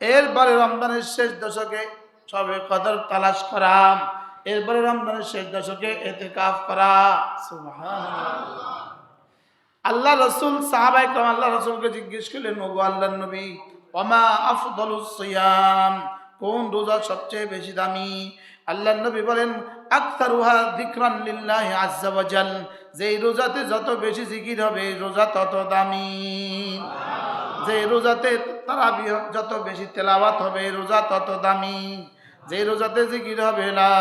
এরপরে রমজানের শেষ দশকে সবে কদর তালাশ করা এরপরে রমজানের শেষ দশকে এতে কাফ করা আল্লাহ রসুল সাহাবাইকরাম আল্লাহ রসুলকে জিজ্ঞেস করলেন, ওগো আল্লাহ নবী, ওমা আফদলুস সিয়াম, কোন রোজা সবচেয়ে বেশি দামি? আল্লাহ নবী বলেন আক্তারুহা যিকরান লিল্লাহি আজ্জা যেই রোজাতে যত বেশি জিকির হবে, রোজা তত দামি। যে রোজাতে তারাবি যত বেশি তেলাওয়াত হবে রোজা তত দামি। যে রোজাতে জিকির হবে, লা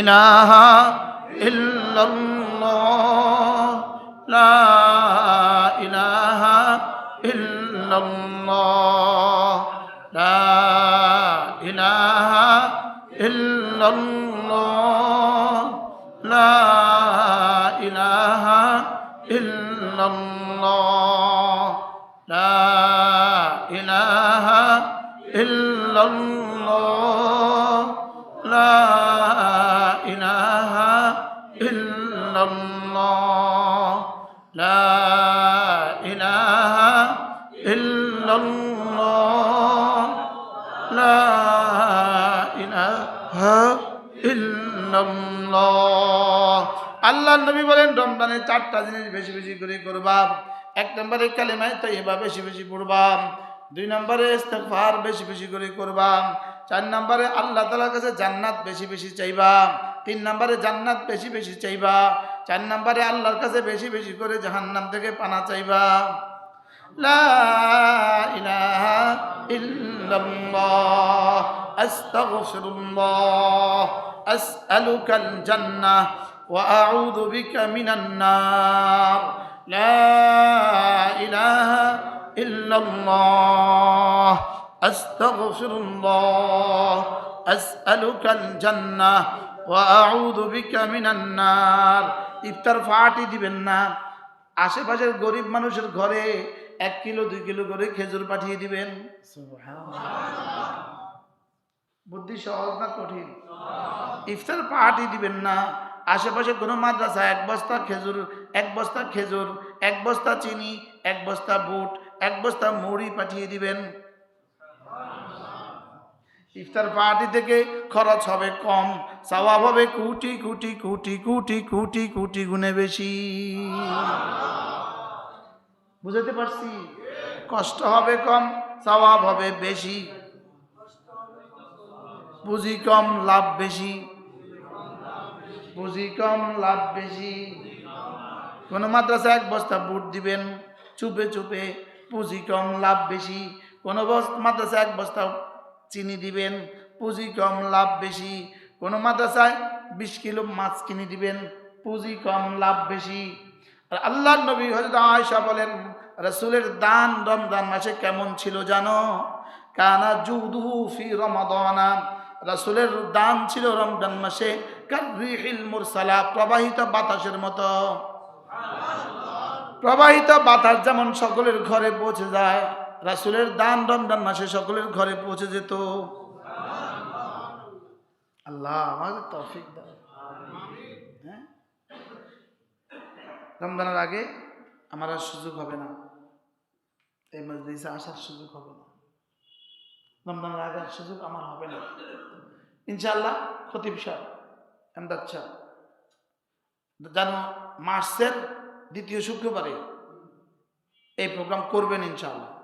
ইলাহা ইল্লাল্লাহ, লা ইলাহা ইল্লাল্লাহ, লা ইলাহা ইল্লাল্লাহ, লা ইলাহা ইল্লাল্লাহ। লা ইলাহা ইল্লাল্লাহ। লা ইলাহা ইল্লাল্লাহ। লা ইলাহা ইল্লাল্লাহ। আল্লাহ নবী বলেন, রমজানে চারটা জিনিস বেশি বেশি করে করবা। এক নম্বরে কালেমায় তাইবা বেশি বেশি পড়বা। দুই নম্বরে ইস্তেগফার বেশি বেশি করে করবা। চার নম্বরে আল্লাহ তালার কাছে জান্নাত বেশি বেশি চাইবা, তিন নম্বরে জান্নাত বেশি বেশি চাইবা, চার নম্বরে আল্লাহর কাছে বেশি বেশি করে জাহান্নাম থেকে পানা চাইবা। লা ইলাহা ইল্লাল্লাহ লা أستغفر الله أسألك الجنة وأعوذ بك من النار ইফতার ফাটি দিবেন না আশেপাশের গরিব মানুষের ঘরে এক কিলো দুই কিলো করে খেজুর পাঠিয়ে দিবেন বুদ্ধি সহজ না কঠিন ইফতার পার্টি দিবেন না আশেপাশে কোনো মাদ্রাসা এক বস্তা খেজুর এক বস্তা খেজুর এক বস্তা চিনি এক বস্তা বুট এক বস্তা মুড়ি পাঠিয়ে দিবেন ইফতার পার্টি থেকে খরচ হবে কম স্বভাব হবে কুটি কুটি কুটি কুটি কুটি কুটি গুণে বেশি। বুঝাতে পারছি? কষ্ট হবে কম স্বভাব হবে বেশি। পুঁজি কম, লাভ বেশি। পুঁজি কম, লাভ বেশি। কোনো মাদ্রাসা এক বস্তা বুট দিবেন, চুপে চুপে পুঁজি কম, লাভ বেশি। কোনো মাদ্রাসা এক বস্তা চিনি দিবেন, পুঁজি কম, লাভ বেশি। কোনো মাদ্রাসায় বিশ কিলো মাছ কিনে দিবেন, পুঁজি কম, লাভ বেশি। আর আল্লাহ নবী হজরত আয়সা বলেন, রসুলের দান, রমজান মাসে কেমন ছিল জানো? কানা জুদুহু ফি রমাদানা। রসুলের দান ছিল রমজান মাসে কারিহিল মুরসালা? প্রবাহিত বাতাসের মতো। প্রবাহিত বাতাস যেমন সকলের ঘরে পৌঁছে যায়। রাসুলের দান রমজান মাসে সকলের ঘরে পৌঁছে যেত। আল্লাহ আমাদের তৌফিক দাও। হ্যাঁ? রমজানের আগে আমার আর সুযোগ হবে না। এই মসজিদে আসার সুযোগ হবে না। রমজানের আগে আর সুযোগ আমার হবে না। ইনশাআল্লাহ খতিব সাহেব, এমদাদ সাহেব, যেন মার্চের দ্বিতীয় শুক্রবারে এই প্রোগ্রাম করবেন ইনশাআল্লাহ।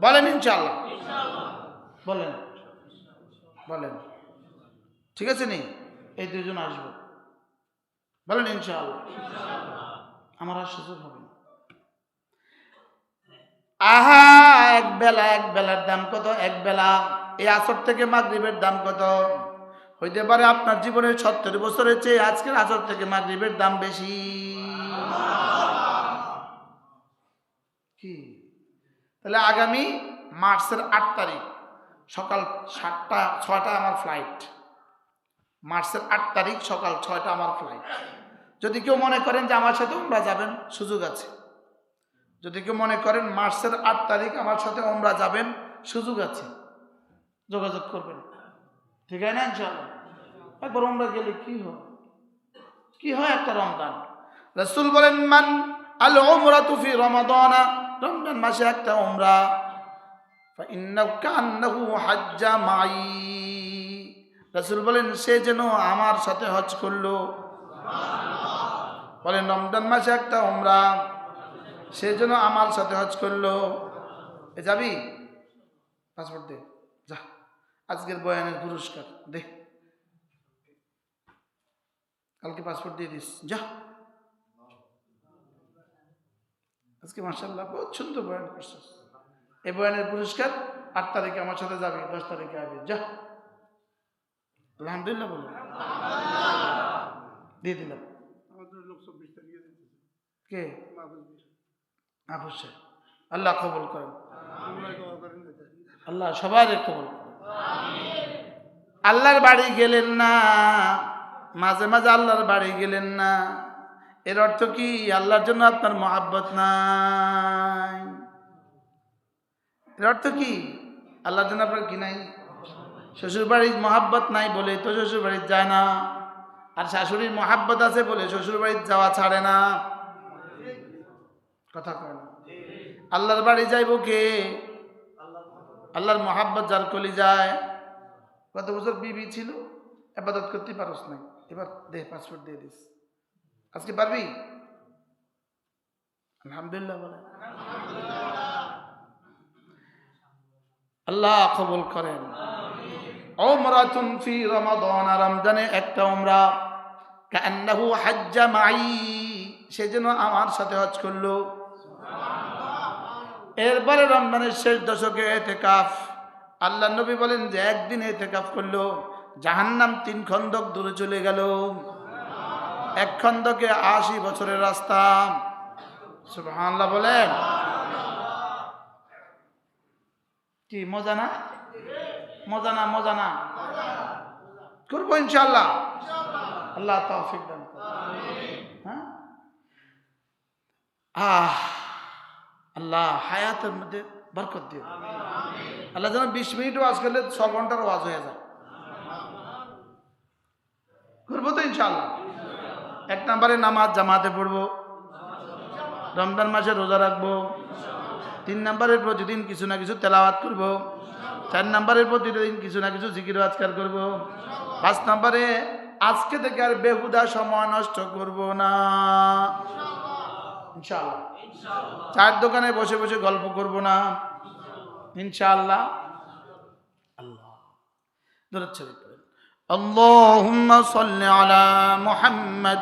বলেন ইনশাল্লাহ বলেন। বলেন। ঠিক আছে নি? এই দুজন আসব। বলেন ইনশাআল্লাহ। আমার আর সুযোগ হবে আহা, এক বেলা, এক বেলার দাম কত? এক বেলা। এই আসর থেকে মাগরিবের দাম কত? হইতে পারে আপনার জীবনের সত্তর বছরের চেয়ে আজকের আসর থেকে মাগরিবের দাম বেশি। কি? তাহলে আগামী মার্চের আট তারিখ, সকাল সাতটা, ছয়টা আমার ফ্লাইট মার্চের আট তারিখ, সকাল ছয়টা আমার ফ্লাইট যদি কেউ মনে করেন যে আমার সাথে উমরা যাবেন, সুযোগ আছে। যদি কেউ মনে করেন মার্চের আট তারিখ আমার সাথে উমরা যাবেন, সুযোগ আছে। যোগাযোগ করবেন। ঠিক আছে না ইনশাআল্লাহ? একবার উমরা গেলে কি হয়? কি হয় একটা রমজান? রসুল বলেন, মান আল উমরা তুফি রমাদানা রমজান মাসে একটা উমরা। হাজ্জা মাই রাসুল বলেন, সে যেন আমার সাথে হজ করল। বলেন, রমজান মাসে একটা উমরা। সে যেন আমার সাথে হজ করল। এ যাবি? পাসপোর্ট দে। যা, আজকের বয়ানের পুরস্কার দে। কালকে পাসপোর্ট দিয়ে দিস। যা। আজকে মার্শাল্লাহ বহুত সুন্দর বয়ান করছিস এই বয়ানের পুরস্কার আট তারিখে আমার সাথে যাবে দশ তারিখে আসবি। যা। আলহামদুলিল্লাহ বলো। দিয়ে দিলাম। লোক চব্বিশ তারিখে কে? অবশ্যই আল্লাহ কবল করেন। আল্লাহ সবার কবল আল্লাহর বাড়ি গেলেন না মাঝে মাঝে আল্লাহর বাড়ি গেলেন না। এর অর্থ কি? আল্লাহর জন্য আপনার মহাব্বত নাই। এর অর্থ কি? আল্লাহর জন্য আপনার কি নাই? শ্বশুর বাড়ির মহাব্বত নাই বলে তো শ্বশুর বাড়ির যায় না। আর শাশুড়ির মহাব্বত আছে বলে শ্বশুর বাড়ির যাওয়া ছাড়ে না। কথা কয় আল্লাহর বাড়ি যাইব কে? আল্লাহর মহাব্বত যার কলি যায়। কত বছর বিবি ছিল? আবাদত করতে পারস নাই। এবার দে পাসপোর্ট দিয়ে দিস। আজকে পারবি? আলহামদুলিল্লাহ বলে আল্লাহ কবুল করেন। ওমরাতুন ফি রমাদান রমজানে একটা উমরা। কান্নাহু হাজ্জা মাই সে যেন আমার সাথে হজ করল। এরপরে রমজানের শেষ দশকে এতেকাফ। আল্লাহ নবী বলেন যে একদিন এতেকাফ করল জাহান্নাম তিন খন্দক দূরে চলে গেল। এক খন্দকে আশি বছরের রাস্তা। সুবহানাল্লাহ বলেন। কি, মজা না? মজা না মজা না? করব ইনশাল্লাহ আল্লাহ তৌফিক দান। হ্যাঁ? আল্লাহ হায়াতের মধ্যে বরকত দেন। আল্লাহ যেন বিশ মিনিটও ওয়াজ করলে ছ ঘণ্টার ওয়াজ হয়ে যায়। করব তো ইনশাল্লাহ এক নম্বরে নামাজ জামাতে পড়বো রমজান মাসে রোজা রাখবো তিন নম্বরের প্রতিদিন কিছু না কিছু তেলাওয়াত করব চার নম্বরের প্রতিদিন কিছু না কিছু জিকির আজকার করব পাঁচ নম্বরে আজকে থেকে আর বেহুদা সময় নষ্ট করব না ইনশাআল্লাহ চার দোকানে বসে বসে গল্প করব না ইনশাআল্লাহ আল্লাহ দূরত শরীফ পড়েন اللهم صل على محمد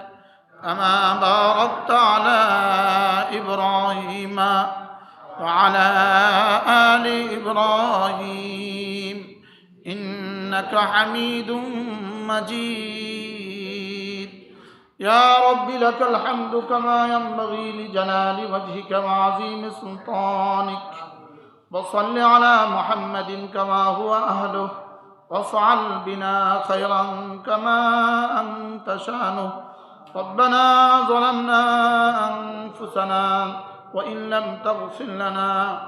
كما باركت على إبراهيم وعلى آل إبراهيم إنك حميد مجيد. يا رب لك الحمد كما ينبغي لجلال وجهك وعظيم سلطانك. وصل على محمد كما هو أهله. وافعل بنا خيرا كما أنت شأنه. ربنا ظلمنا أنفسنا وإن لم تغفر لنا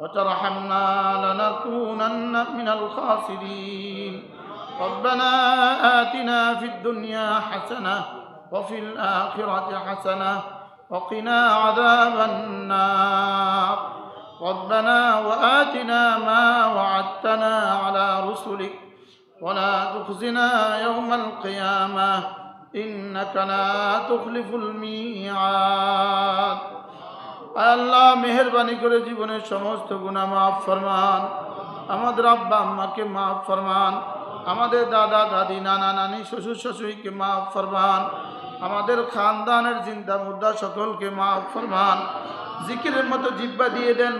وترحمنا لنكونن من الخاسرين. ربنا آتنا في الدنيا حسنة وفي الآخرة حسنة وقنا عذاب النار. ربنا وآتنا ما وعدتنا على رسلك ولا تخزنا يوم القيامة. إنك لا تخلف الميعاد আল্লাহ মেহরবানি করে জীবনের সমস্ত গুণা মাফ ফরমান আমাদের আব্বা আম্মাকে মাফ ফরমান আমাদের দাদা দাদি নানা নানি শ্বশুর শাশুড়িকে মাফ ফরমান আমাদের খানদানের জিন্দা মুদ্রা সকলকে মাফ ফরমান জিকিরের মতো জিব্বা দিয়ে দেন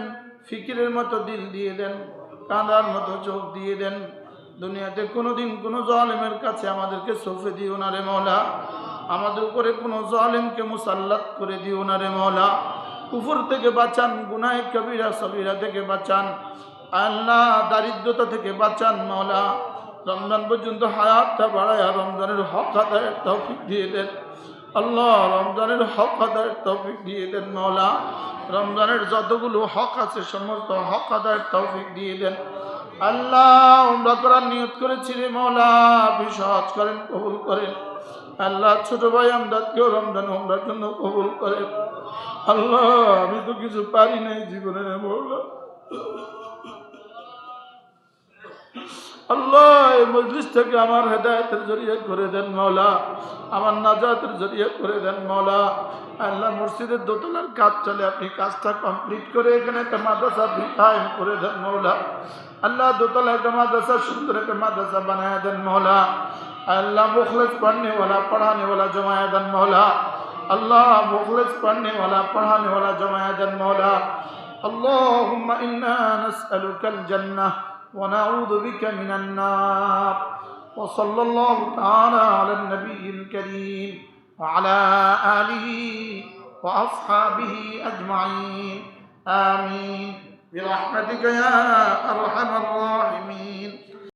ফিকিরের মতো দিল দিয়ে দেন কাঁদার মতো চোখ দিয়ে দেন দুনিয়াতে কোনো দিন কোনো জলেমের কাছে আমাদেরকে সফে দিও না রে মৌলা। আমাদের উপরে কোনো জলেমকে মুসাল্লাত করে দিও না রে মৌলা। কুফর থেকে বাঁচান, গুনায় কবিরা, সবিরা থেকে বাঁচান, আল্লাহ দারিদ্রতা থেকে বাঁচান মৌলা। রমজান পর্যন্ত হায়াতটা বাড়ায় রমজানের হক আদায়ের তৌফিক দিয়ে দেন। আল্লাহ রমজানের হক আদায়ের তৌফিক দিয়ে দেন মৌলা। রমজানের যতগুলো হক আছে, সমস্ত হক আদায়ের তৌফিক দিয়ে দেন। আল্লাহ উমরা করার নিয়ত করেছি রে মৌলা আপনি সহজ করেন, কবুল করেন। আল্লাহ, ছোট ভাই আমদাদকেও রমজান উমরার জন্য কবুল করেন। আল্লাহ, আমি তো কিছু পারি নাই জীবনে মৌলা। আল্লাহ, এই থেকে আমার হেদায়তের জরিয়ত করে দেন মৌলা আমার নাজাতের জরিয়ত করে দেন মৌলা আল্লাহ মসজিদের দোতলার কাজ চলে, আপনি কাজটা কমপ্লিট করে এখানে একটা মাদ্রাসা করে দেন মৌলা আল্লাহ দোতলা একটা মাদ্রাসা, সুন্দর একটা মাদ্রাসা বানায় দেন মৌলা আল্লাহ মুখলেজ পড়নেওয়ালা, পড়ানেওয়ালা জমায়া দেন মৌলা আল্লাহ মুখলেজ পড়নেওয়ালা, পড়ানেওয়ালা জমায়া দেন মৌলা اللهم إنا نسألك ونعوذ بك من النار. وصلى الله تعالى على النبي الكريم وعلى آله وأصحابه أجمعين. آمين. برحمتك يا أرحم الراحمين.